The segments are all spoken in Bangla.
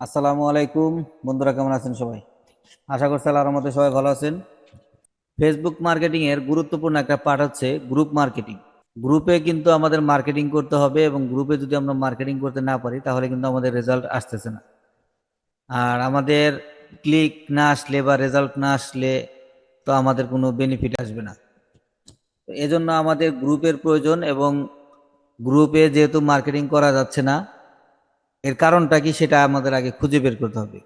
আসসালামু আলাইকুম। বন্ধুরা, কেমন আছেন সবাই? আশা করছি আল্লাহর রহমতে সবাই ভালো আছেন। ফেসবুক মার্কেটিং এর গুরুত্বপূর্ণ একটা পার্ট হচ্ছে গ্রুপ মার্কেটিং গ্রুপে কিন্তু আমাদের মার্কেটিং করতে হবে এবং গ্রুপে যদি আমরা মার্কেটিং করতে না পারি, তাহলে কিন্তু আমাদের রেজাল্ট আসতেছে না। আর আমাদের ক্লিক না আসলে বা রেজাল্ট না আসলে তো আমাদের কোনো বেনিফিট আসবে না। এজন্য আমাদের গ্রুপের প্রয়োজন এবং গ্রুপে যেহেতু মার্কেটিং করা যাচ্ছে না, এর কারণটা কি সেটা আমাদের আগে খুঁজে বের করতে হবে।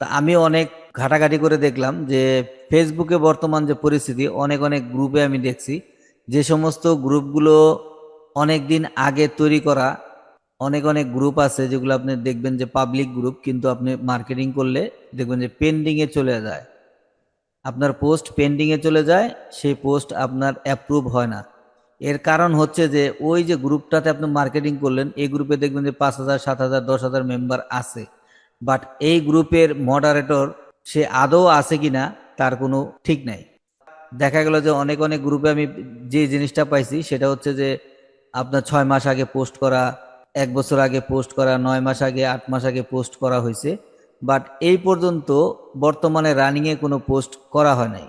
তা আমি অনেক ঘাটাঘাটি করে দেখলাম যে ফেসবুকে বর্তমান যে পরিস্থিতি, অনেক অনেক গ্রুপে আমি দেখছি যে সমস্ত গ্রুপগুলো অনেক দিন আগে তৈরি করা, অনেক অনেক গ্রুপ আছে যেগুলো আপনি দেখবেন যে পাবলিক গ্রুপ কিন্তু আপনি মার্কেটিং করলে দেখবেন যে পেন্ডিংয়ে চলে যায়। আপনার পোস্ট পেন্ডিংয়ে চলে যায়, সেই পোস্ট আপনার অ্যাপ্রুভ হয় না। এর কারণ হচ্ছে যে ওই যে গ্রুপটাতে আপনি মার্কেটিং করলেন, এই গ্রুপে দেখবেন যে পাঁচ হাজার, সাত হাজার, দশ হাজার মেম্বার আছে। বাট এই গ্রুপের মডারেটর সে আদৌ আছে কিনা, তার কোনো ঠিক নাই। দেখা গেল যে অনেক অনেক গ্রুপে আমি যে জিনিসটা পাইছি, সেটা হচ্ছে যে আপনার ছয় মাস আগে পোস্ট করা, এক বছর আগে পোস্ট করা, নয় মাস আগে, আট মাস আগে পোস্ট করা হয়েছে। বাট এই পর্যন্ত বর্তমানে রানিংয়ে কোনো পোস্ট করা হয় নাই।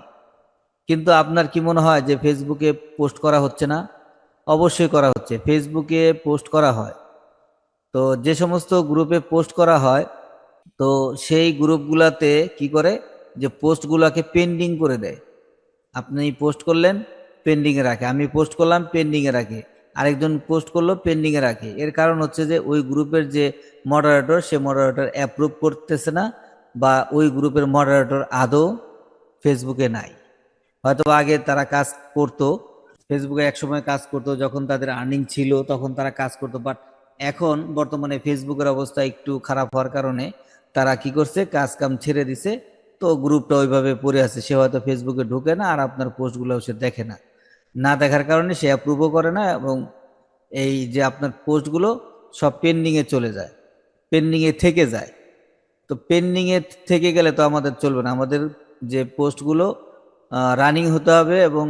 কিন্তু আপনার কি মনে হয় যে ফেসবুকে পোস্ট করা হচ্ছে না? অবশ্যই করা হচ্ছে। ফেসবুকে পোস্ট করা হয়। তো যে সমস্ত গ্রুপে পোস্ট করা হয়, তো সেই গ্রুপগুলাতে কি করে? যে পোস্টগুলোকে পেন্ডিং করে দেয়। আপনি পোস্ট করলেন পেন্ডিংয়ে রাখে। আমি পোস্ট করলাম পেন্ডিংয়ে রাখে। আরেকজন পোস্ট করল পেন্ডিংয়ে রাখে। এর কারণ হচ্ছে যে ওই গ্রুপের যে মডারেটর সে মডারেটর অ্যাপ্রুভ করতেছে না বা ওই গ্রুপের মডারেটর আদৌ ফেসবুকে নাই। হয়তো আগে তারা কাজ করতো ফেসবুকে একসময় কাজ করতো, যখন তাদের আর্নিং ছিল তখন তারা কাজ করতো বাট এখন বর্তমানে ফেসবুকের অবস্থা একটু খারাপ হওয়ার কারণে তারা কি করছে কাজ কাম ছেড়ে দিছে, তো গ্রুপটা ওইভাবে পড়ে আছে, সে হয়তো ফেসবুকে ঢুকে না আর আপনার পোস্টগুলো সে দেখে না। না দেখার কারণে সে অ্যাপ্রুভও করে না এবং এই যে আপনার পোস্টগুলো সব পেন্ডিংয়ে চলে যায় পেন্ডিংয়ে থেকে যায়। তো পেন্ডিংয়ে থেকে গেলে তো আমাদের চলবে না, আমাদের যে পোস্টগুলো রানিং হতে হবে এবং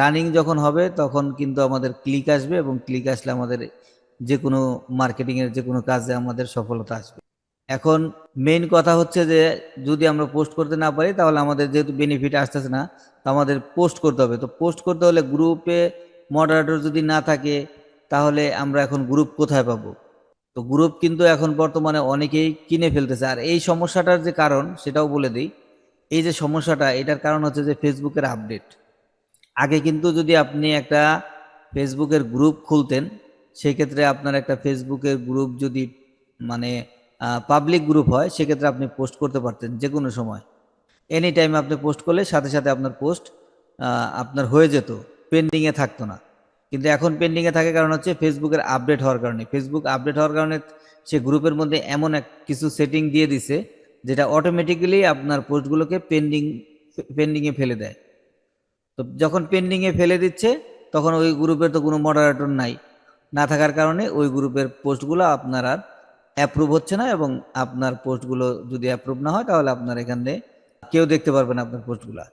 রানিং যখন হবে তখন কিন্তু আমাদের ক্লিক আসবে এবং ক্লিক আসলে আমাদের যে কোনো মার্কেটিংয়ের যে কোনো কাজে আমাদের সফলতা আসবে। এখন মেইন কথা হচ্ছে যে যদি আমরা পোস্ট করতে না পারি তাহলে আমাদের যেহেতু বেনিফিট আসতেছে না, তো আমাদের পোস্ট করতে হবে। তো পোস্ট করতে হলে গ্রুপে মডারেটর যদি না থাকে তাহলে আমরা এখন গ্রুপ কোথায় পাবো? তো গ্রুপ কিন্তু এখন বর্তমানে অনেকেই কিনে ফেলতেছে। আর এই সমস্যাটার যে কারণ সেটাও বলে দিই। এই যে সমস্যাটা, এটার কারণ হচ্ছে যে ফেসবুকের আপডেট আগে কিন্তু যদি আপনি একটা ফেসবুকের গ্রুপ খুলতেন, সেক্ষেত্রে আপনার একটা ফেসবুকের গ্রুপ যদি মানে পাবলিক গ্রুপ হয়, সেক্ষেত্রে আপনি পোস্ট করতে পারতেন যে কোনো সময়। এনি টাইম আপনি পোস্ট করলে সাথে সাথে আপনার পোস্ট আপনার হয়ে যেত পেন্ডিংয়ে থাকতো না। কিন্তু এখন পেন্ডিংয়ে থাকে কারণ হচ্ছে ফেসবুকের আপডেট হওয়ার কারণে। ফেসবুক আপডেট হওয়ার কারণে সে গ্রুপের মধ্যে এমন এক কিছু সেটিং দিয়ে দিছে যেটা অটোমেটিক্যালি আপনার পোস্টগুলোকে পেন্ডিং পেন্ডিংয়ে ফেলে দেয়। তো যখন পেন্ডিংয়ে ফেলে দিচ্ছে, তখন ওই গ্রুপের তো কোনো মডারেটর নাই। না থাকার কারণে ওই গ্রুপের পোস্টগুলো আপনার আর অ্যাপ্রুভ হচ্ছে না এবং আপনার পোস্টগুলো যদি অ্যাপ্রুভ না হয়, তাহলে আপনার এখানে কেউ দেখতে পারবে না আপনার পোস্টগুলো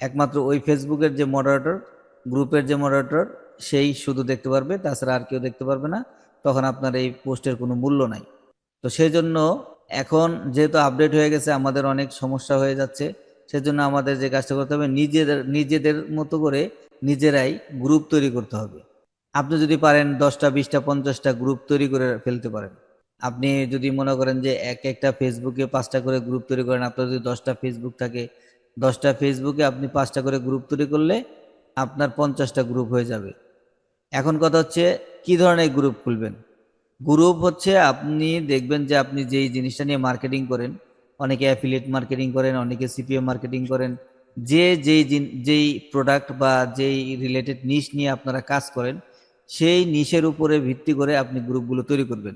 একমাত্র ওই ফেসবুকের যে মডারেটর গ্রুপের যে মডারেটর সেই শুধু দেখতে পারবে, তাছাড়া আর কেউ দেখতে পারবে না। তখন আপনার এই পোস্টের কোনো মূল্য নাই। তো সেই জন্য এখন যেহেতু আপডেট হয়ে গেছে, আমাদের অনেক সমস্যা হয়ে যাচ্ছে, সেজন্য আমাদের যে কাজটা করতে হবে, নিজেদের নিজেদের মতো করে নিজেরাই গ্রুপ তৈরি করতে হবে। আপনি যদি পারেন দশটা, বিশটা, পঞ্চাশটা গ্রুপ তৈরি করে ফেলতে পারেন। আপনি যদি মনে করেন যে এক একটা ফেসবুকে পাঁচটা করে গ্রুপ তৈরি করেন, আপনার যদি দশটা ফেসবুক থাকে, দশটা ফেসবুকে আপনি পাঁচটা করে গ্রুপ তৈরি করলে আপনার পঞ্চাশটা গ্রুপ হয়ে যাবে। এখন কথা হচ্ছে, কি ধরনের গ্রুপ খুলবেন? গ্রুপ হচ্ছে আপনি দেখবেন যে আপনি যেই জিনিসটা নিয়ে মার্কেটিং করেন, অনেকে অ্যাফিলিয়েট মার্কেটিং করেন, অনেকে সিপিএম মার্কেটিং করেন, যে যেই যেই প্রোডাক্ট বা যেই রিলেটেড নিশ নিয়ে আপনারা কাজ করেন, সেই নিশের উপরে ভিত্তি করে আপনি গ্রুপগুলো তৈরি করবেন।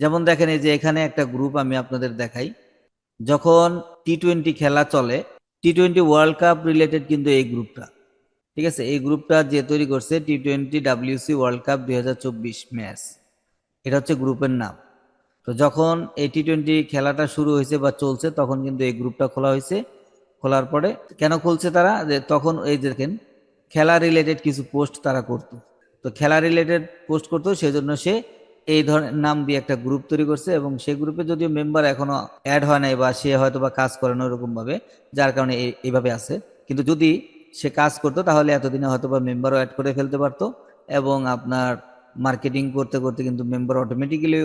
যেমন দেখেন এই যে এখানে একটা গ্রুপ আমি আপনাদের দেখাই। যখন টি টোয়েন্টি খেলা চলে T twenty world cup related কিন্তু এই গ্রুপটা ঠিক আছে? এই গ্রুপটা যে তৈরি করছে T twenty WC world cup দুই হাজার চব্বিশ ম্যাচ এটা হচ্ছে গ্রুপের নাম। তো যখন এই টি টোয়েন্টি খেলাটা শুরু হয়েছে বা চলছে, তখন কিন্তু এই গ্রুপটা খোলা হয়েছে। খোলার পরে কেন খুলছে তারা? যে তখন এই দেখেন, খেলা রিলেটেড কিছু পোস্ট তারা করতো। তো খেলা রিলেটেড পোস্ট করতো, সেজন্য সে এই ধরনের নাম দিয়ে একটা গ্রুপ তৈরি করছে এবং সেই গ্রুপে যদিও মেম্বার এখনও অ্যাড হয় নাই বা সে হয়তো বা কাজ করে না ওরকম ভাবে যার কারণে এই- এইভাবে আছে। কিন্তু যদি সে কাজ করতো, তাহলে এতদিনে হয়তো বা মেম্বারও অ্যাড করে ফেলতে পারতো এবং আপনার মার্কেটিং করতে করতে কিন্তু মেম্বার অটোমেটিক্যালি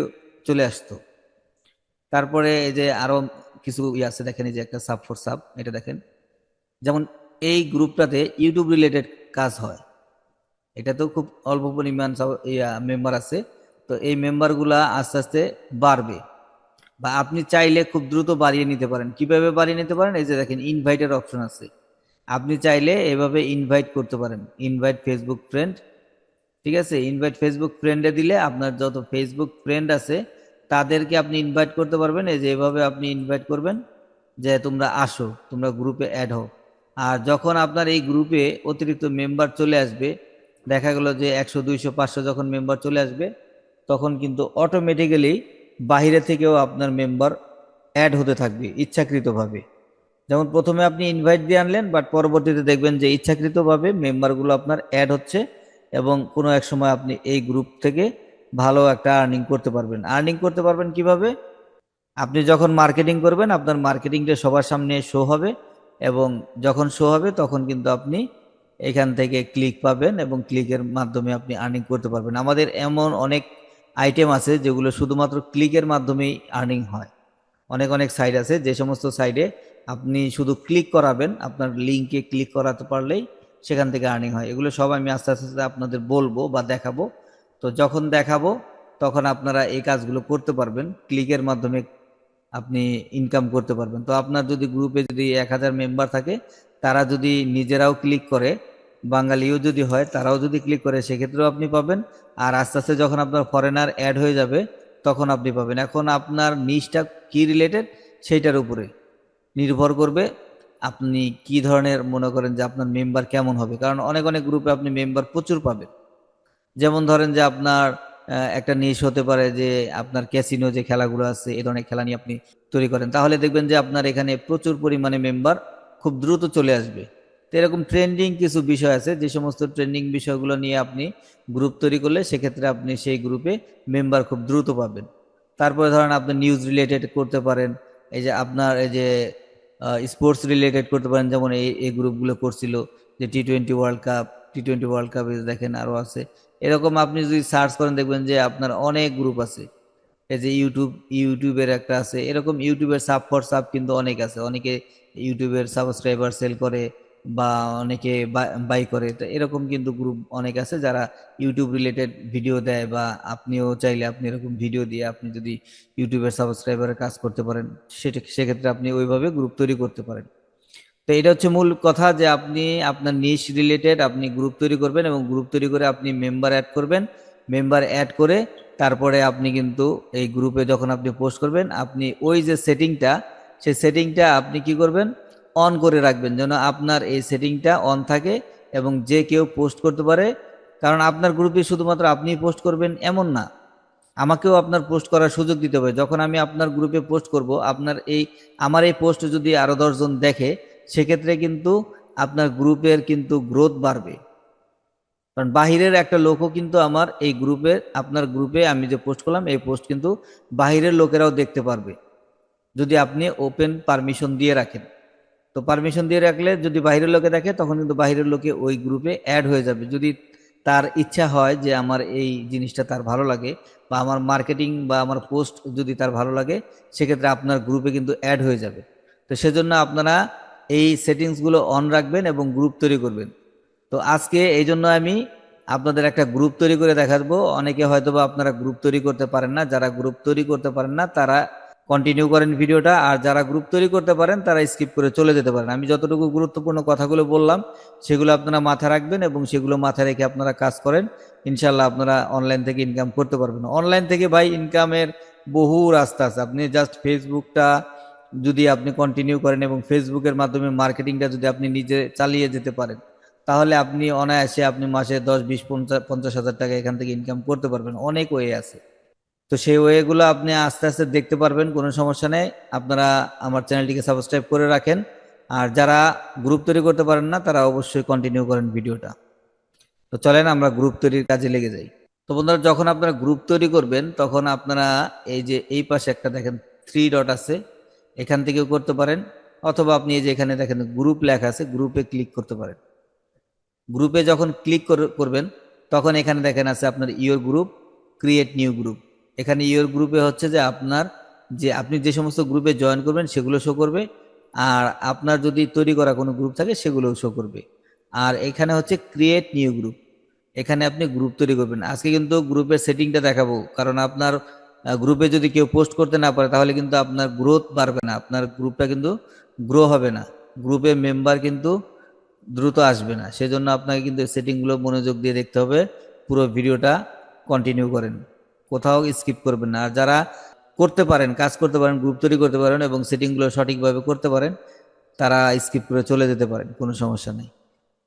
চলে আসতো। তারপরে এই যে আরও কিছু ইয়ে আছে, দেখেন এই যে একটা সাব ফর সাব এটা দেখেন। যেমন এই গ্রুপটাতে ইউটিউব রিলেটেড কাজ হয়। এটা তো খুব অল্প পরিমাণ মেম্বার আছে। তো এই মেম্বারগুলা আস্তে আস্তে বাড়বে। বা আপনি চাইলে খুব দ্রুত বাড়িয়ে নিতে পারেন। কীভাবে বাড়িয়ে নিতে পারেন? এই যে দেখেন ইনভাইটের অপশন আছে। আপনি চাইলে এভাবে ইনভাইট করতে পারেন। ইনভাইট ফেসবুক ফ্রেন্ড ঠিক আছে? ইনভাইট ফেসবুক ফ্রেন্ডে দিলে আপনার যত ফেসবুক ফ্রেন্ড আছে, তাদেরকে আপনি ইনভাইট করতে পারবেন। এই যে এভাবে আপনি ইনভাইট করবেন যে তোমরা আসো, তোমরা গ্রুপে অ্যাড হও। আর যখন আপনার এই গ্রুপে অতিরিক্ত মেম্বার চলে আসবে, দেখা গেল যে একশো, দুইশো, পাঁচশো যখন মেম্বার চলে আসবে, তখন কিন্তু অটোমেটিক্যালি বাইরে থেকেও আপনার মেম্বার অ্যাড হতে থাকবে ইচ্ছাকৃতভাবে। যেমন প্রথমে আপনি ইনভাইট দিয়ে আনলেন বাট পরবর্তীতে দেখবেন যে ইচ্ছাকৃতভাবে মেম্বারগুলো আপনার অ্যাড হচ্ছে। এবং কোনো এক সময় আপনি এই গ্রুপ থেকে ভালো একটা আর্নিং করতে পারবেন। আর্নিং করতে পারবেন কীভাবে? আপনি যখন মার্কেটিং করবেন, আপনার মার্কেটিংটা সবার সামনে শো হবে এবং যখন শো হবে, তখন কিন্তু আপনি এখান থেকে ক্লিক পাবেন এবং ক্লিকের মাধ্যমে আপনি আর্নিং করতে পারবেন। আমাদের এমন অনেক আইটেম আছে যেগুলো শুধুমাত্র ক্লিকের মাধ্যমেই আর্নিং হয়। অনেক অনেক সাইট আছে, যে সমস্ত সাইডে আপনি শুধু ক্লিক করাবেন, আপনার লিঙ্কে ক্লিক করাতে পারলেই সেখান থেকে আর্নিং হয়। এগুলো সব আমি আস্তে আস্তে আপনাদের বলব বা দেখাবো। তো যখন দেখাবো, তখন আপনারা এই কাজগুলো করতে পারবেন। ক্লিকের মাধ্যমে আপনি ইনকাম করতে পারবেন। তো আপনার যদি গ্রুপে যদি এক হাজার মেম্বার থাকে, তারা যদি নিজেরাও ক্লিক করে, বাঙালিও যদি হয়, তারাও যদি ক্লিক করে, সেক্ষেত্রেও আপনি পাবেন। আর আস্তে আস্তে যখন আপনার ফরেনার অ্যাড হয়ে যাবে, তখন আপনি পাবেন। এখন আপনার নিচটা কি রিলেটেড সেইটার উপরে নির্ভর করবে আপনি কি ধরনের মনে করেন যে আপনার মেম্বার কেমন হবে? কারণ অনেক অনেক গ্রুপে আপনি মেম্বার প্রচুর পাবেন। যেমন ধরেন যে আপনার একটা নিশ হতে পারে যে আপনার ক্যাসিনো যে খেলাগুলো আছে এই ধরনের খেলা নিয়ে আপনি তৈরি করেন। তাহলে দেখবেন যে আপনার এখানে প্রচুর পরিমাণে মেম্বার খুব দ্রুত চলে আসবে। তো এরকম ট্রেন্ডিং কিছু বিষয় আছে, যে সমস্ত ট্রেন্ডিং বিষয়গুলো নিয়ে আপনি গ্রুপ তৈরি করলে সেক্ষেত্রে আপনি সেই গ্রুপে মেম্বার খুব দ্রুত পাবেন। তারপরে ধরেন আপনি নিউজ রিলেটেড করতে পারেন। এই যে আপনার, এই যে স্পোর্টস রিলেটেড করতে পারেন, যেমন এই এই গ্রুপগুলো করছিল, যে T twenty world cup T twenty world cup দেখেন আরও আছে। এরকম আপনি যদি সার্চ করেন, দেখবেন যে আপনার অনেক গ্রুপ আছে। এই যে ইউটিউব ইউটিউবের একটা আছে। এরকম ইউটিউবের সাব ফর সাব কিন্তু অনেক আছে। অনেকে ইউটিউবের সাবস্ক্রাইবার সেল করে বা অনেকে বাই করে। তো এরকম কিন্তু গ্রুপ অনেক আছে যারা ইউটিউব রিলেটেড ভিডিও দেয় বা আপনিও চাইলে আপনি এরকম ভিডিও দিয়ে আপনি যদি ইউটিউবের সাবস্ক্রাইবারের কাজ করতে পারেন, সেটা, সেক্ষেত্রে আপনি ওইভাবে গ্রুপ তৈরি করতে পারেন। তো এটা হচ্ছে মূল কথা যে আপনি আপনার নিশ রিলেটেড আপনি গ্রুপ তৈরি করবেন এবং গ্রুপ তৈরি করে আপনি মেম্বার অ্যাড করবেন। মেম্বার অ্যাড করে তারপরে আপনি কিন্তু এই গ্রুপে যখন আপনি পোস্ট করবেন, আপনি ওই যে সেটিংটা সেই সেটিংটা আপনি কি করবেন? অন করে রাখবেন যেন আপনার এই সেটিংটা অন থাকে এবং যে কেউ পোস্ট করতে পারে, কারণ আপনার গ্রুপে শুধুমাত্র আপনি পোস্ট করবেন এমন না। আমাকেও আপনার পোস্ট করার সুযোগ দিতে হবে। যখন আমি আপনার গ্রুপে পোস্ট করব, আপনার এই, আমার এই পোস্ট যদি আরও দশজন দেখে, সেক্ষেত্রে কিন্তু আপনার গ্রুপের কিন্তু গ্রোথ বাড়বে। কারণ বাহিরের একটা লোকও কিন্তু আমার এই গ্রুপে আপনার গ্রুপে আমি যে পোস্ট করলাম, এই পোস্ট কিন্তু বাহিরের লোকেরাও দেখতে পারবে। যদি আপনি ওপেন পারমিশন দিয়ে রাখেন। তো পারমিশন দিয়ে রাখলে যদি বাইরের লোকে দেখে, তখন কিন্তু বাইরের লোকে ওই গ্রুপে অ্যাড হয়ে যাবে। যদি তার ইচ্ছা হয় যে আমার এই জিনিসটা তার ভালো লাগে বা আমার মার্কেটিং বা আমার পোস্ট যদি তার ভালো লাগে, সেক্ষেত্রে আপনার গ্রুপে কিন্তু অ্যাড হয়ে যাবে। তো সেজন্য আপনারা এই সেটিংসগুলো অন রাখবেন এবং গ্রুপ তৈরি করবেন। তো আজকে এই জন্য আমি আপনাদের একটা গ্রুপ তৈরি করে দেখাবো। অনেকে হয়তো বা আপনারা গ্রুপ তৈরি করতে পারেন না। যারা গ্রুপ তৈরি করতে পারেন না, তারা কন্টিনিউ করেন ভিডিওটা, আর যারা গ্রুপ তৈরি করতে পারেন, তারা স্কিপ করে চলে যেতে পারেন। আমি যতটুকু গুরুত্বপূর্ণ কথাগুলো বললাম, সেগুলো আপনারা মাথায় রাখবেন এবং সেগুলো মাথায় রেখে আপনারা কাজ করেন। ইনশাল্লাহ আপনারা অনলাইন থেকে ইনকাম করতে পারবেন। অনলাইন থেকে ভাই ইনকামের বহু রাস্তা আছে। আপনি জাস্ট ফেসবুকটা যদি আপনি কন্টিনিউ করেন এবং ফেসবুকের মাধ্যমে মার্কেটিংটা যদি আপনি নিজে চালিয়ে যেতে পারেন, তাহলে আপনি অনায়াসে আপনি মাসে দশ, বিশ পঞ্চাশ পঞ্চাশ হাজার টাকা এখান থেকে ইনকাম করতে পারবেন। অনেক ওয়ে আছে। তো সেই ওয়েগুলো আপনি আস্তে আস্তে দেখতে পারবেন, কোনো সমস্যা নেই। আপনারা আমার চ্যানেলটিকে সাবস্ক্রাইব করে রাখেন। আর যারা গ্রুপ তৈরি করতে পারেন না, তারা অবশ্যই কন্টিনিউ করেন ভিডিওটা। তো চলেন আমরা গ্রুপ তৈরির কাজে লেগে যাই। তো বন্ধুরা, যখন আপনারা গ্রুপ তৈরি করবেন, তখন আপনারা এই যে, এই পাশে একটা দেখেন থ্রি ডট আছে। এখান থেকেও করতে পারেন। অথবা আপনি এই যে, এখানে দেখেন গ্রুপ লেখা আছে গ্রুপে ক্লিক করতে পারেন। গ্রুপে যখন ক্লিক করবেন, তখন এখানে দেখেন আছে আপনার your group create new group এখানে ইয়োর গ্রুপে হচ্ছে যে আপনার যে আপনি যে সমস্ত গ্রুপে জয়েন করবেন সেগুলো শো করবে। আর আপনার যদি তৈরি করা কোনো গ্রুপ থাকে সেগুলোও শো করবে। আর এখানে হচ্ছে ক্রিয়েট নিউ গ্রুপ এখানে আপনি গ্রুপ তৈরি করবেন। আজকে কিন্তু গ্রুপের সেটিংটা দেখাবো। কারণ আপনার গ্রুপে যদি কেউ পোস্ট করতে না পারে তাহলে কিন্তু আপনার গ্রোথ বাড়বে না। আপনার গ্রুপটা কিন্তু গ্রো হবে না। গ্রুপে মেম্বার কিন্তু দ্রুত আসবে না। সেজন্য আপনাকে কিন্তু সেটিংগুলো মনোযোগ দিয়ে দেখতে হবে। পুরো ভিডিওটা কন্টিনিউ করেন। কোথাও স্কিপ করবেন না। আর যারা করতে পারেন, কাজ করতে পারেন গ্রুপ তৈরি করতে পারেন এবং সেটিংগুলো সঠিকভাবে করতে পারেন, তারা স্কিপ করে চলে যেতে পারেন, কোনো সমস্যা নেই।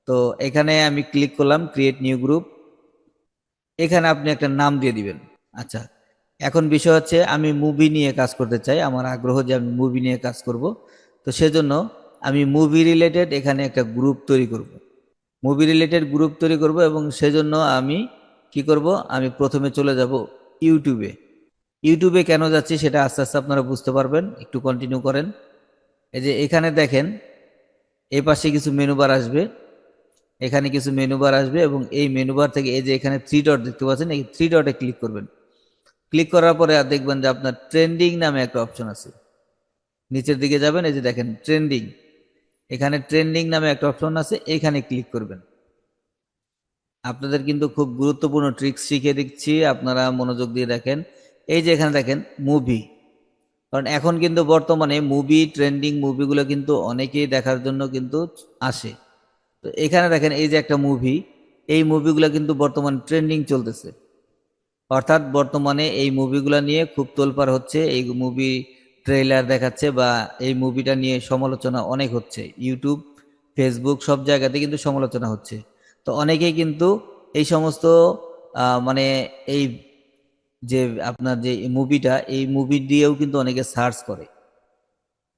তো এখানে আমি ক্লিক করলাম ক্রিয়েট নিউ গ্রুপ এখানে আপনি একটা নাম দিয়ে দিবেন। আচ্ছা এখন বিষয় হচ্ছে আমি মুভি নিয়ে কাজ করতে চাই। আমার আগ্রহ যে আমি মুভি নিয়ে কাজ করব। তো সেজন্য আমি মুভি রিলেটেড এখানে একটা গ্রুপ তৈরি করব। মুভি রিলেটেড গ্রুপ তৈরি করব এবং সেজন্য আমি কি করব? আমি প্রথমে চলে যাব ইউটিউবে ইউটিউবে কেন যাচ্ছি সেটা আস্তে আস্তে আপনারা বুঝতে পারবেন। একটু কন্টিনিউ করেন। এই যে এখানে দেখেন, এই পাশে কিছু মেনু বার আসবে। এখানে কিছু মেনু বার আসবে এবং এই মেনু বার থেকে এই যে এখানে থ্রি ডট দেখতে পাচ্ছেন, এই থ্রি ডটে ক্লিক করবেন। ক্লিক করার পরে আর দেখবেন যে আপনার ট্রেন্ডিং নামে একটা অপশন আছে। নিচের দিকে যাবেন, এই যে দেখেন ট্রেন্ডিং এখানে ট্রেন্ডিং নামে একটা অপশন আছে, এখানে ক্লিক করবেন। আপনাদের কিন্তু খুব গুরুত্বপূর্ণ ট্রিক্স শিখিয়ে দিচ্ছি, আপনারা মনোযোগ দিয়ে দেখেন। এই যে এখানে দেখেন মুভি কারণ এখন কিন্তু বর্তমানে মুভি ট্রেন্ডিং মুভিগুলো কিন্তু অনেকেই দেখার জন্য কিন্তু আসে। তো এখানে দেখেন, এই যে একটা মুভি এই মুভিগুলো কিন্তু বর্তমানে ট্রেন্ডিং চলতেছে। অর্থাৎ বর্তমানে এই মুভিগুলো নিয়ে খুব তোলপাড় হচ্ছে, এই মুভি ট্রেইলার দেখাচ্ছে বা এই মুভিটা নিয়ে সমালোচনা অনেক হচ্ছে। ইউটিউব ফেসবুক সব জায়গাতে কিন্তু সমালোচনা হচ্ছে। তো অনেকেই কিন্তু এই সমস্ত মানে এই যে আপনার যে মুভিটা, এই মুভি দিয়েও কিন্তু অনেকে সার্চ করে।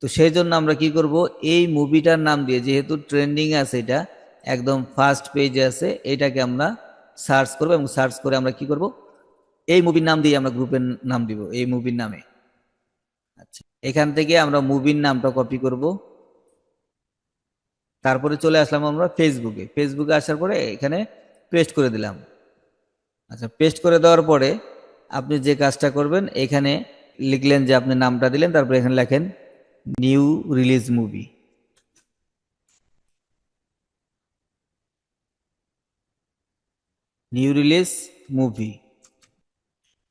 তো সেই জন্য আমরা কি করব, এই মুভিটার নাম দিয়ে, যেহেতু ট্রেন্ডিং আছে এটা, একদম ফার্স্ট পেজে আছে, এটাকে আমরা সার্চ করব এবং সার্চ করে আমরা কি করব, এই মুভির নাম দিয়ে আমরা গ্রুপের নাম দিব, এই মুভির নামে। আচ্ছা এখান থেকে আমরা মুভির নামটা কপি করব। তারপরে চলে আসলাম আমরা ফেসবুকে ফেসবুকে আসার পরে এখানে পেস্ট করে দিলাম। আচ্ছা পেস্ট করে দেওয়ার পরে আপনি যে কাজটা করবেন, এখানে লিখলেন যে আপনি নামটা দিলেন, তারপরে এখানে লেখেন new release movie new release movie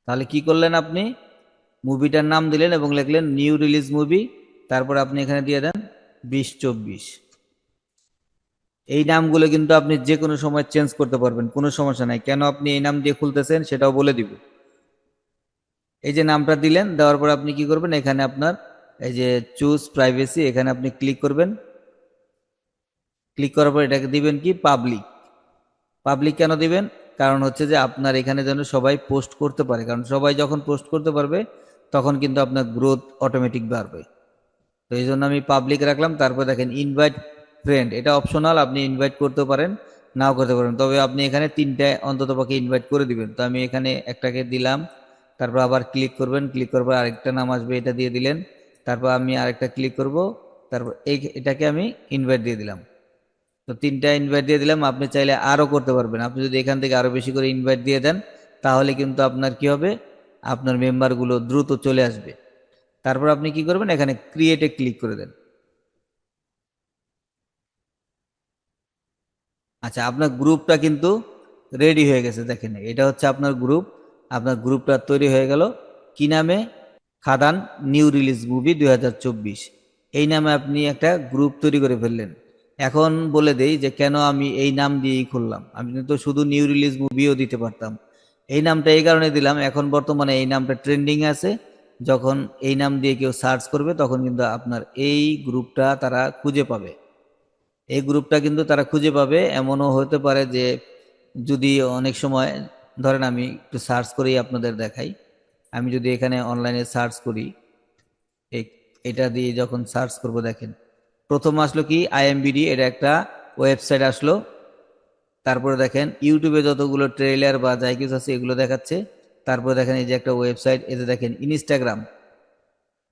তাহলে কি করলেন আপনি? মুভিটার নাম দিলেন এবং লিখলেন নিউ রিলিজ মুভি তারপর আপনি এখানে দিয়ে দেন বিশ চব্বিশ এই নামগুলো কিন্তু আপনি যে কোনো সময় চেঞ্জ করতে পারবেন, কোনো সমস্যা নাই। কেন আপনি এই নাম দিয়ে খুলতেছেন সেটাও বলে দিব। এই যে নামটা দিলেন, দেওয়ার পর আপনি কি করবেন? এখানে আপনার এই যে চুজ প্রাইভেসি এখানে আপনি ক্লিক করবেন। ক্লিক করার পর এটাকে দিবেন কি? পাবলিক পাবলিক কেন দিবেন? কারণ হচ্ছে যে আপনার এখানে যেন সবাই পোস্ট করতে পারে। কারণ সবাই যখন পোস্ট করতে পারবে, তখন কিন্তু আপনার গ্রোথ অটোমেটিক বাড়বে। তো এই জন্য আমি পাবলিক রাখলাম, তারপর দেখেন ইনভাইট ফ্রেন্ড এটা অপশনাল আপনি ইনভাইট করতে পারেন, নাও করতে পারেন। তবে আপনি এখানে তিনটায় অন্তত পক্ষে ইনভাইট করে দিবেন। তো আমি এখানে একটাকে দিলাম, তারপর আবার ক্লিক করবেন ক্লিক করব আরেকটা নাম আসবে, এটা দিয়ে দিলেন। তারপর আমি আরেকটা ক্লিক করব, তারপর এই এটাকে আমি ইনভাইট দিয়ে দিলাম। তো তিনটা ইনভাইট দিয়ে দিলাম, আপনি চাইলে আরও করতে পারবেন। আপনি যদি এখান থেকে আরও বেশি করে ইনভাইট দিয়ে দেন, তাহলে কিন্তু আপনার কি হবে? আপনার মেম্বারগুলো দ্রুত চলে আসবে। তারপর আপনি কি করবেন? এখানে ক্রিয়েটে ক্লিক করে দেন। আচ্ছা আপনার গ্রুপটা কিন্তু রেডি হয়ে গেছে, দেখেন। এটা হচ্ছে আপনার গ্রুপ। আপনার গ্রুপটা তৈরি হয়ে গেল কি নামে? খাদান নিউ রিলিজ মুভি দু হাজার চব্বিশ। এই নামে আপনি একটা গ্রুপ তৈরি করে ফেললেন। এখন বলে দেই যে কেন আমি এই নাম দিয়েই খুললাম। আমি তো শুধু নিউ রিলিজ মুভিও দিতে পারতাম। এই নামটা এই কারণে দিলাম, এখন বর্তমানে এই নামটা ট্রেন্ডিং আছে। যখন এই নাম দিয়ে কেউ সার্চ করবে, তখন কিন্তু আপনার এই গ্রুপটা তারা খুঁজে পাবে। এই গ্রুপটা কিন্তু তারা খুঁজে পাবে। এমনও হতে পারে যে যদি অনেক সময়, ধরেন আমি একটু সার্চ করেই আপনাদের দেখাই। আমি যদি এখানে অনলাইনে সার্চ করি এটা দিয়ে যখন সার্চ করব, দেখেন। প্রথম আসলো কি? আইএমবিডি এটা একটা ওয়েবসাইট আসলো। তারপরে দেখেন ইউটিউবে যতগুলো ট্রেলার বা যাই কিছু আছে, এগুলো দেখাচ্ছে। তারপরে দেখেন, এই যে একটা ওয়েবসাইট এতে দেখেন ইনস্টাগ্রাম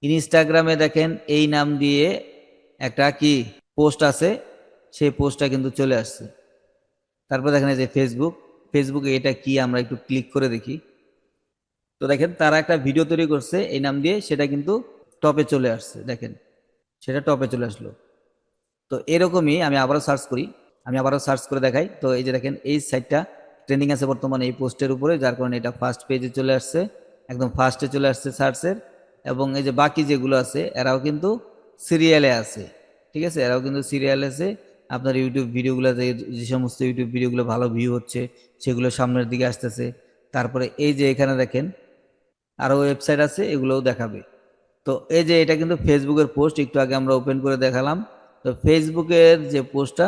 ইনস্টাগ্রামে দেখেন, এই নাম দিয়ে একটা কি পোস্ট আছে। সেই পোস্টটা কিন্তু চলে আসছে। তারপর দেখেন যে ফেসবুক ফেসবুকে এটা কি আমরা একটু ক্লিক করে দেখি। তো দেখেন তারা একটা ভিডিও তৈরি করছে, এই নাম দিয়ে সেটা কিন্তু টপে চলে আসছে, দেখেন। সেটা টপে চলে আসলো। তো এরকমই আমি আবারও সার্চ করি, আমি আবারও সার্চ করে দেখাই। তো এই যে দেখেন এই সাইটটা ট্রেন্ডিং আছে বর্তমানে এই পোস্টের উপরে, যার কারণে এটা ফার্স্ট পেজে চলে আসছে, একদম ফার্স্টে চলে আসছে সার্চের এবং এই যে বাকি যেগুলো আছে, এরাও কিন্তু সিরিয়ালে আছে। ঠিক আছে? এরাও কিন্তু সিরিয়াল আছে। আপনার ইউটিউব ভিডিওগুলো যে সমস্ত ইউটিউব ভিডিওগুলো ভালো ভিউ হচ্ছে, সেগুলো সামনের দিকে আসতেছে। তারপরে এই যে এখানে দেখেন আরও ওয়েবসাইট আছে, এগুলোও দেখাবে। তো এই যে এটা কিন্তু ফেসবুকের পোস্ট একটু আগে আমরা ওপেন করে দেখালাম। তো ফেসবুকের যে পোস্টটা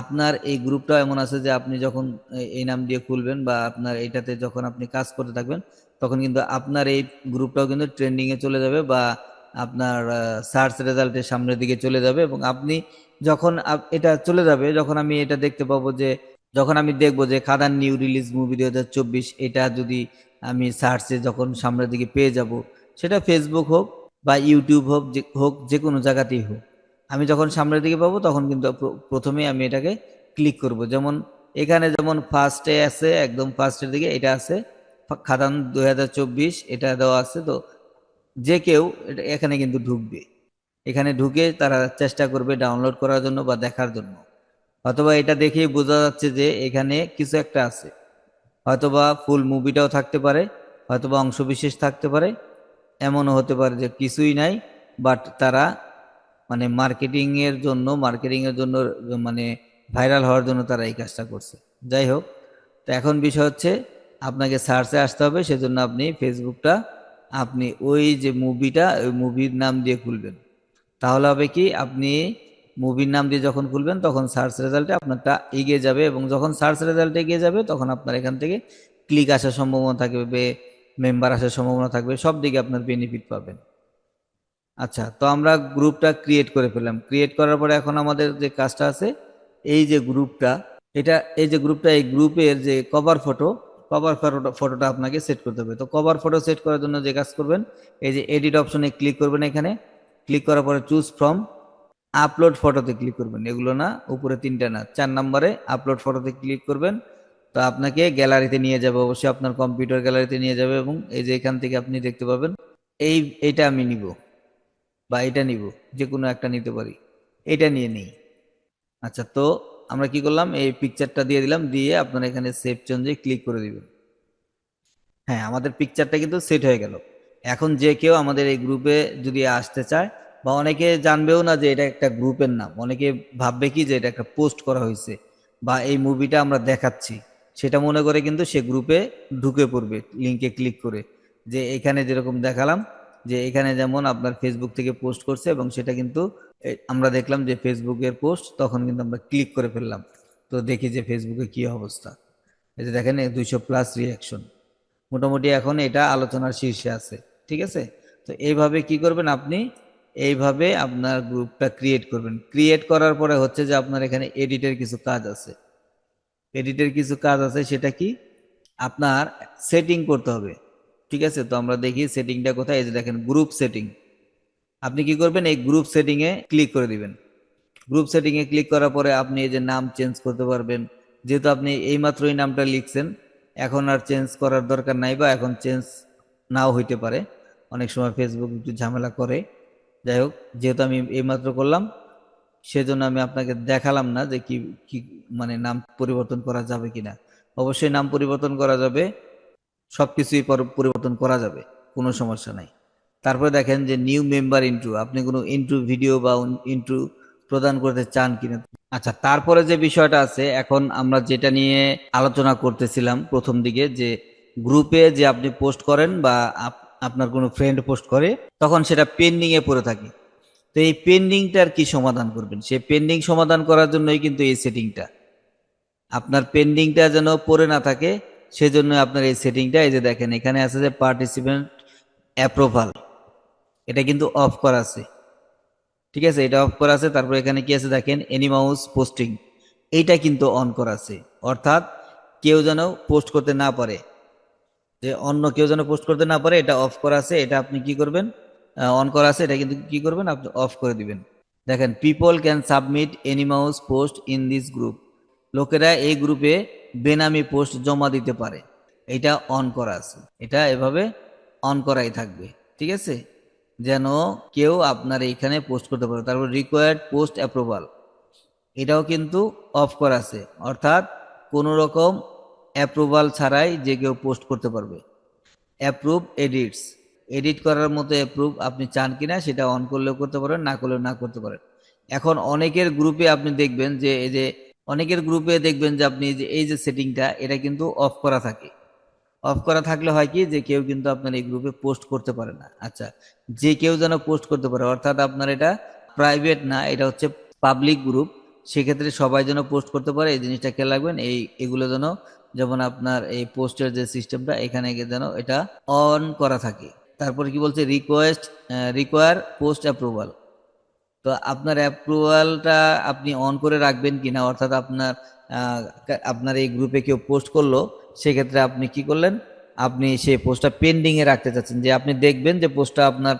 আপনার এই গ্রুপটা এমন আছে যে আপনি যখন এই নাম দিয়ে খুলবেন বা আপনার এটাতে যখন আপনি কাজ করতে থাকবেন, তখন কিন্তু আপনার এই গ্রুপটাও কিন্তু ট্রেন্ডিংয়ে চলে যাবে বা আপনার সার্চ রেজাল্টের সামনের দিকে চলে যাবে এবং আপনি যখন এটা চলে যাবে, যখন আমি এটা দেখতে পাবো যে, যখন আমি দেখব যে খাদান নিউ রিলিজ মুভি দুই হাজার চব্বিশ, এটা যদি আমি সার্চে যখন সামনের দিকে পেয়ে যাব, সেটা ফেসবুক হোক বা ইউটিউব হোক, যে হোক, যে কোনো জায়গাতেই হোক, আমি যখন সামনের দিকে পাবো, তখন কিন্তু প্র- প্রথমেই আমি এটাকে ক্লিক করব। যেমন এখানে যেমন ফার্স্টে আছে, একদম ফার্স্টের দিকে, এটা আছে, খাদান দুই হাজার চব্বিশ, এটা দেওয়া আছে, তো যে কেউ এখানে কিন্তু ঢুকবে। এখানে ঢুকে তারা চেষ্টা করবে ডাউনলোড করার জন্য বা দেখার জন্য। অথবা এটা দেখেই বোঝা যাচ্ছে যে এখানে কিছু একটা আছে। হয়তোবা ফুল মুভিটাও থাকতে পারে হয়তোবা অংশবিশেষ থাকতে পারে। এমনও হতে পারে যে কিছুই নাই বাট তারা মানে মার্কেটিং এর জন্য মার্কেটিং এর জন্য মানে ভাইরাল হওয়ার জন্য তারা এই কাজটা করছে। যাই হোক, তো এখন বিষয় হচ্ছে, আপনাকে সার্চে আসতে হবে, সেজন্য আপনি ফেসবুকটা আপনি ওই যে মুভিটা, ওই মুভির নাম দিয়ে খুলবেন। তাহলে হবে কি, আপনি মুভির নাম দিয়ে যখন খুলবেন, তখন সার্চ রেজাল্টে আপনারটা এগিয়ে যাবে এবং যখন সার্চ রেজাল্টে এগিয়ে যাবে, তখন আপনার এখান থেকে ক্লিক আসার সম্ভাবনা থাকবে মেম্বার আসার সম্ভাবনা থাকবে, সব দিকে আপনার বেনিফিট পাবেন। আচ্ছা তো আমরা গ্রুপটা ক্রিয়েট করে ফেললাম। ক্রিয়েট করার পরে এখন আমাদের যে কাজটা আছে, এই যে গ্রুপটা, এটা, এই যে গ্রুপটা, এই গ্রুপের যে কভার ফটো কভার ফটোটা ফটোটা আপনাকে সেট করতে হবে। তো কভার ফটো সেট করার জন্য যে কাজ করবেন, এই যে এডিট অপশনে ক্লিক করবেন এখানে। ক্লিক করার পরে চুজ ফ্রম আপলোড ফটোতে ক্লিক করবেন। এগুলো না, উপরে তিনটা না, চার নম্বরে আপলোড ফটোতে ক্লিক করবেন। তো আপনাকে গ্যালারিতে নিয়ে যাবে, অবশ্যই আপনার কম্পিউটার গ্যালারিতে নিয়ে যাবে এবং এই যে এখান থেকে আপনি দেখতে পাবেন, এই এইটা আমি নিব বা এটা নিব যে কোনো একটা নিতে পারি। এটা নিয়ে নেই। আচ্ছা তো আমরা কি করলাম? এই পিকচারটা দিয়ে দিলাম, দিয়ে আপনারা এখানে সেভ চেঞ্জে ক্লিক করে দিবেন। হ্যাঁ আমাদের পিকচারটা কিন্তু সেট হয়ে গেল। এখন যে কেউ আমাদের এই গ্রুপে যদি আসতে চায়, বা অনেকে জানবেও না যে এটা একটা গ্রুপের নাম, অনেকে ভাববে কি যে এটা একটা পোস্ট করা হয়েছে, বা এই মুভিটা আমরা দেখাচ্ছি। সেটা মনে করে কিন্তু সে গ্রুপে ঢুকে পড়বে লিঙ্কে ক্লিক করে। যে এখানে যেরকম দেখালাম যে এখানে যেমন আপনার ফেসবুক থেকে পোস্ট করছে এবং সেটা কিন্তু আমরা দেখলাম যে ফেসবুকের পোস্ট তখন কিন্তু আমরা ক্লিক করে ফেললাম। তো দেখি যে ফেসবুকে কি অবস্থা। এই যে দেখেন দুইশো প্লাস রিয়াকশন মোটামুটি এখন এটা আলোচনার শীর্ষে আছে, ঠিক আছে? তো এইভাবে কি করবেন আপনি? এইভাবে আপনার গ্রুপটা ক্রিয়েট করবেন। ক্রিয়েট করার পরে হচ্ছে যে আপনার এখানে এডিটের কিছু কাজ আছে। এডিটের কিছু কাজ আছে, সেটা কি? আপনার সেটিং করতে হবে। ঠিক আছে? তো আমরা দেখি সেটিংটা কোথায়? এই যে দেখেন গ্রুপ সেটিং আপনি কি করবেন? এই গ্রুপ সেটিং এ ক্লিক করে দিবেন। গ্রুপ সেটিং এ ক্লিক করার পরে আপনি এই যে নাম চেঞ্জ করতে পারবেন। যেহেতু আপনি এইমাত্র এই নামটা লিখছেন, এখন আর চেঞ্জ করার দরকার নাই বা এখন চেঞ্জ নাও হইতে পারে। অনেক সময় ফেসবুক একটু ঝামেলা করে। যাই হোক, যেহেতু আমি এইমাত্র করলাম, সেজন্য আমি আপনাকে দেখালাম না যে কি কি মানে নাম পরিবর্তন করা যাবে কিনা। অবশ্যই নাম পরিবর্তন করা যাবে। সবকিছুই পর- পরিবর্তন করা যাবে, কোনো সমস্যা নাই। তারপরে দেখেন যে নিউ মেম্বার ইন্ট্রু আপনি কোনো ইন্ট্রু ভিডিও বা ইন্ট্রু প্রদান করতে চান কিনা। আচ্ছা তারপরে যে বিষয়টা আছে, এখন আমরা যেটা নিয়ে আলোচনা করতেছিলাম প্রথম দিকে, যে গ্রুপে যে আপনি পোস্ট করেন বা আপ- আপনার কোনো ফ্রেন্ড পোস্ট করে, তখন সেটা পেন্ডিং এ পড়ে থাকে। তো এই পেন্ডিংটার কি সমাধান করবেন? সেই পেন্ডিং সমাধান করার জন্যই কিন্তু এই সেটিংটা আপনার পেন্ডিংটা যেন পড়ে না থাকে সেজন্য আপনার এই সেটিংটা, এই যে দেখেন, এখানে আছে যে পার্টিসিপেন্ট অ্যাপ্রুভাল এটা কিন্তু অফ করা আছে। ঠিক আছে? এটা অফ করা আছে। তারপর এখানে কি আছে দেখেন? এনিমাউস পোস্টিং এইটা কিন্তু অন করা আছে। অর্থাৎ কেউ যেন পোস্ট করতে না পারে। যে অন্য কেউ যেন পোস্ট করতে না পারে, এটা অফ করা আছে। এটা আপনি কি করবেন? অন করা আছে। এটা কিন্তু কি করবেন? আপনি অফ করে দিবেন। দেখেন people can submit anonymous post in this group লোকেরা এই গ্রুপে বেনামি পোস্ট জমা দিতে পারে। এটা অন করা আছে। এটা এভাবে অন করাই থাকবে। ঠিক আছে? যেন কেউ আপনার এইখানে পোস্ট করতে পারে। তারপর রিকোয়ার্ড পোস্ট অ্যাপ্রুভাল এটাও কিন্তু অফ করা আছে। অর্থাৎ কোনো রকম অ্যাপ্রুভাল ছাড়াই যে কেউ পোস্ট করতে পারবে। অ্যাপ্রুভ এডিটস এডিট করার মতো অ্যাপ্রুভ আপনি চান কিনা সেটা অন করলেও করতে পারেন, না করলেও না করতে পারেন। এখন অনেকের গ্রুপে আপনি দেখবেন যে এই যে অনেকের গ্রুপে দেখবেন যে আপনি যে এই যে সেটিংটা এটা কিন্তু অফ করা থাকে। অফ করা থাকলে হয় কি যে কেউ কিন্তু আপনার এই গ্রুপে পোস্ট করতে পারে না। আচ্ছা যে কেউ যেন পোস্ট করতে পারে, অর্থাৎ আপনার এটা প্রাইভেট না, এটা হচ্ছে পাবলিক গ্রুপ সেক্ষেত্রে সবাই যেন পোস্ট করতে পারে, এই জিনিসটা খেয়াল রাখবেন। এই, এগুলো যেন, যেমন আপনার এই পোস্টের যে সিস্টেমটা এখানে যেন এটা অন করা থাকে। তারপর কি বলছে? রিকোয়েস্ট রিকোয়ার পোস্ট অ্যাপ্রুভাল তো আপনার অ্যাপ্রুভালটা আপনি অন করে রাখবেন কিনা, অর্থাৎ আপনার আপনার এই গ্রুপে কেউ পোস্ট করল, সেক্ষেত্রে আপনি কি করলেন? আপনি সেই পোস্টটা পেন্ডিংয়ে রাখতে চাচ্ছেন, যে আপনি দেখবেন যে পোস্টটা আপনার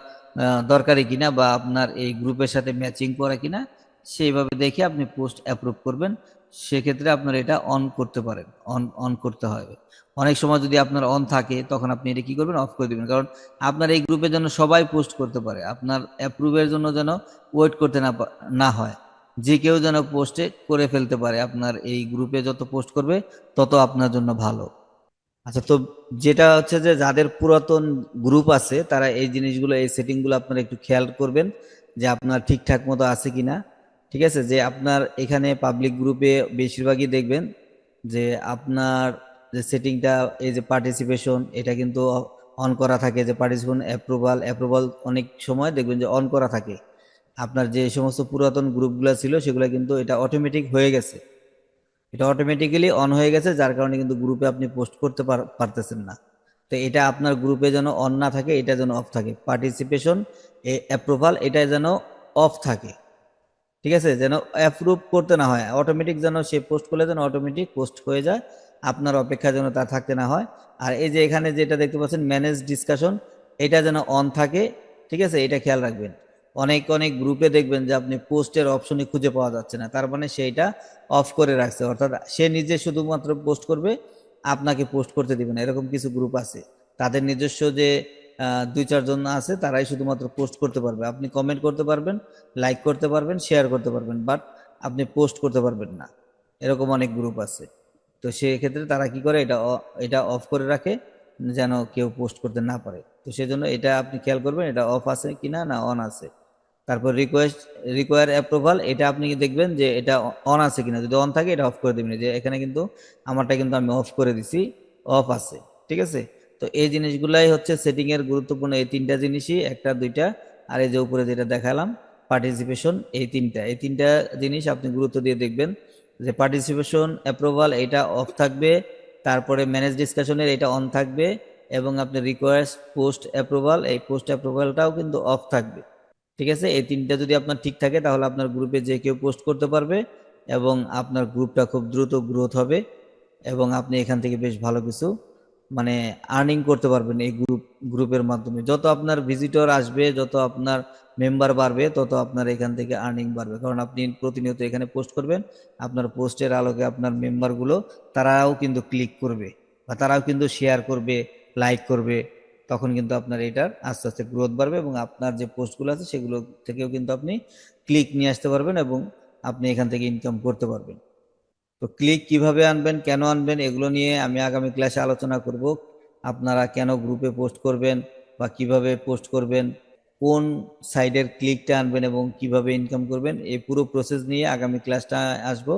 দরকারি কিনা বা আপনার এই গ্রুপের সাথে ম্যাচিং করা কিনা, সেইভাবে দেখে আপনি পোস্ট অ্যাপ্রুভ করবেন। সেক্ষেত্রে আপনার এটা অন করতে পারেন অন অন করতে হবে অনেক সময় যদি আপনার অন থাকে, তখন আপনি এটা কি করবেন? অফ করে দিবেন। কারণ আপনার এই গ্রুপে যেন সবাই পোস্ট করতে পারে। আপনার অ্যাপ্রুভের জন্য যেন ওয়েট করতে না না হয়। যে কেউ যেন পোস্টে করে ফেলতে পারে, আপনার এই গ্রুপে যত পোস্ট করবে, তত আপনার জন্য ভালো। আচ্ছা তো যেটা হচ্ছে যে যাদের পুরাতন গ্রুপ আছে, তারা এই জিনিসগুলো, এই সেটিংগুলো আপনারা একটু খেয়াল করবেন যে আপনার ঠিকঠাক মতো আছে কিনা। ঠিক আছে? যে আপনার এখানে পাবলিক গ্রুপে বেশিরভাগই দেখবেন যে আপনার যে সেটিংটা এই যে পার্টিসিপেশন এটা কিন্তু অন করা থাকে। যে পার্টিসিপেশন অ্যাপ্রুভাল অ্যাপ্রুভাল অনেক সময় দেখবেন যে অন করা থাকে। আপনার যে সমস্ত পুরাতন গ্রুপগুলো ছিল, সেগুলো কিন্তু এটা অটোমেটিক হয়ে গেছে। এটা অটোমেটিক্যালি অন হয়ে গেছে, যার কারণে কিন্তু গ্রুপে আপনি পোস্ট করতে পার- পারতেছেন না। তো এটা আপনার গ্রুপে যেন অন না থাকে, এটা যেন অফ থাকে। পার্টিসিপেশন অ্যাপ্রুভাল এটা যেন অফ থাকে। ঠিক আছে? যেন অ্যাপ্রুভ করতে না হয়। অটোমেটিক যেন সে পোস্ট করলে যেন অটোমেটিক পোস্ট হয়ে যায়। আপনার অপেক্ষা যেন তা থাকতে না হয়। আর এই যে এখানে যেটা দেখতে পাচ্ছেন ম্যানেজ ডিসকাশন এটা যেন অন থাকে, ঠিক আছে? এটা খেয়াল রাখবেন। অনেক অনেক গ্রুপে দেখবেন যে আপনি পোস্টের অপশনই খুঁজে পাওয়া যাচ্ছে না। তার মানে সেইটা অফ করে রাখছে। অর্থাৎ সে নিজে শুধুমাত্র পোস্ট করবে, আপনাকে পোস্ট করতে দিবে না। এরকম কিছু গ্রুপ আছে। তাদের নিজস্ব যে দুই, চারজন আছে, তারাই শুধুমাত্র পোস্ট করতে পারবে। আপনি কমেন্ট করতে পারবেন লাইক করতে পারবেন শেয়ার করতে পারবেন বাট আপনি পোস্ট করতে পারবেন না। এরকম অনেক গ্রুপ আছে। তো সেক্ষেত্রে তারা কি করে, এটা এটা অফ করে রাখে, যেন কেউ পোস্ট করতে না পারে। তো সেজন্য এটা আপনি খেয়াল করবেন, এটা অফ আছে কিনা না অন আছে। তারপর রিকোয়েস্ট রিকোয়ার অ্যাপ্রুভাল এটা আপনি দেখবেন যে এটা অন আছে কিনা। যদি অন থাকে, এটা অফ করে দেবেন। যে এখানে কিন্তু আমারটা কিন্তু আমি অফ করে দিছি অফ আছে। ঠিক আছে? তো এই জিনিসগুলাই হচ্ছে সেটিং এর গুরুত্বপূর্ণ এই তিনটা জিনিসই, একটা, দুইটা। আর এই যে উপরে যেটা দেখালাম পার্টিসিপেশন এই তিনটা। এই তিনটা জিনিস আপনি গুরুত্ব দিয়ে দেখবেন যে পার্টিসিপেশন অ্যাপ্রুভাল এটা অফ থাকবে, তারপরে ম্যানেজ ডিসকাশনের এটা অন থাকবে, এবং আপনি রিকোয়েস্ট পোস্ট অ্যাপ্রুভাল এই পোস্ট অ্যাপ্রুভালটাও কিন্তু অফ থাকবে। ঠিক আছে? এই তিনটা যদি আপনার ঠিক থাকে, তাহলে আপনার গ্রুপে যে কেউ পোস্ট করতে পারবে, এবং আপনার গ্রুপটা খুব দ্রুত গ্রোথ হবে, এবং আপনি এখান থেকে বেশ ভালো কিছু মানে আর্নিং করতে পারবেন এই গ্রুপ গ্রুপের মাধ্যমে। যত আপনার ভিজিটর আসবে, যত আপনার মেম্বার বাড়বে, তত আপনার এখান থেকে আর্নিং বাড়বে। কারণ আপনি প্রতিনিয়ত এখানে পোস্ট করবেন, আপনার পোস্টের আলোকে আপনার মেম্বারগুলো তারাও কিন্তু ক্লিক করবে বা তারাও কিন্তু শেয়ার করবে লাইক করবে। তখন কিন্তু আপনার এটার আস্তে আস্তে গ্রোথ বাড়বে এবং আপনার যে পোস্টগুলো আছে, সেগুলো থেকেও কিন্তু আপনি ক্লিক নিয়ে আসতে পারবেন এবং আপনি এখান থেকে ইনকাম করতে পারবেন। তো ক্লিক কীভাবে আনবেন, কেন আনবেন, এগুলো নিয়ে আমি আগামী ক্লাসে আলোচনা করব। আপনারা কেন গ্রুপে পোস্ট করবেন বা কীভাবে পোস্ট করবেন, কোন সাইডের ক্লিকটা আনবেন এবং কীভাবে ইনকাম করবেন, এই পুরো প্রসেস নিয়ে আগামী ক্লাসটা আসব।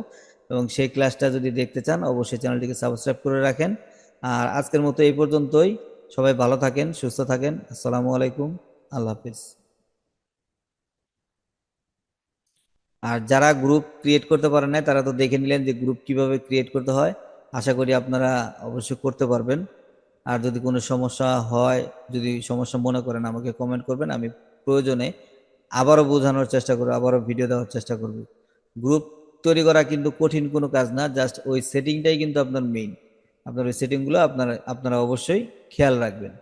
এবং সেই ক্লাসটা যদি দেখতে চান, অবশ্যই চ্যানেলটিকে সাবস্ক্রাইব করে রাখেন। আর আজকের মতো এই পর্যন্তই। সবাই ভালো থাকেন, সুস্থ থাকেন। আসসালামু আলাইকুম। আল্লাহ হাফিজ। আর যারা গ্রুপ ক্রিয়েট করতে পারেন না তারা তো দেখে নিলেন যে গ্রুপ কীভাবে ক্রিয়েট করতে হয়। আশা করি আপনারা অবশ্যই করতে পারবেন। আর যদি কোনো সমস্যা হয়, যদি সমস্যা মনে করেন, আমাকে কমেন্ট করবেন। আমি প্রয়োজনে আবারও বোঝানোর চেষ্টা করব, আবারও ভিডিও দেওয়ার চেষ্টা করব। গ্রুপ তৈরি করা কিন্তু কঠিন কোনো কাজ না জাস্ট ওই সেটিংটাই কিন্তু আপনার মেইন আপনার ওই সেটিংগুলো আপনারা আপনারা অবশ্যই খেয়াল রাখবেন।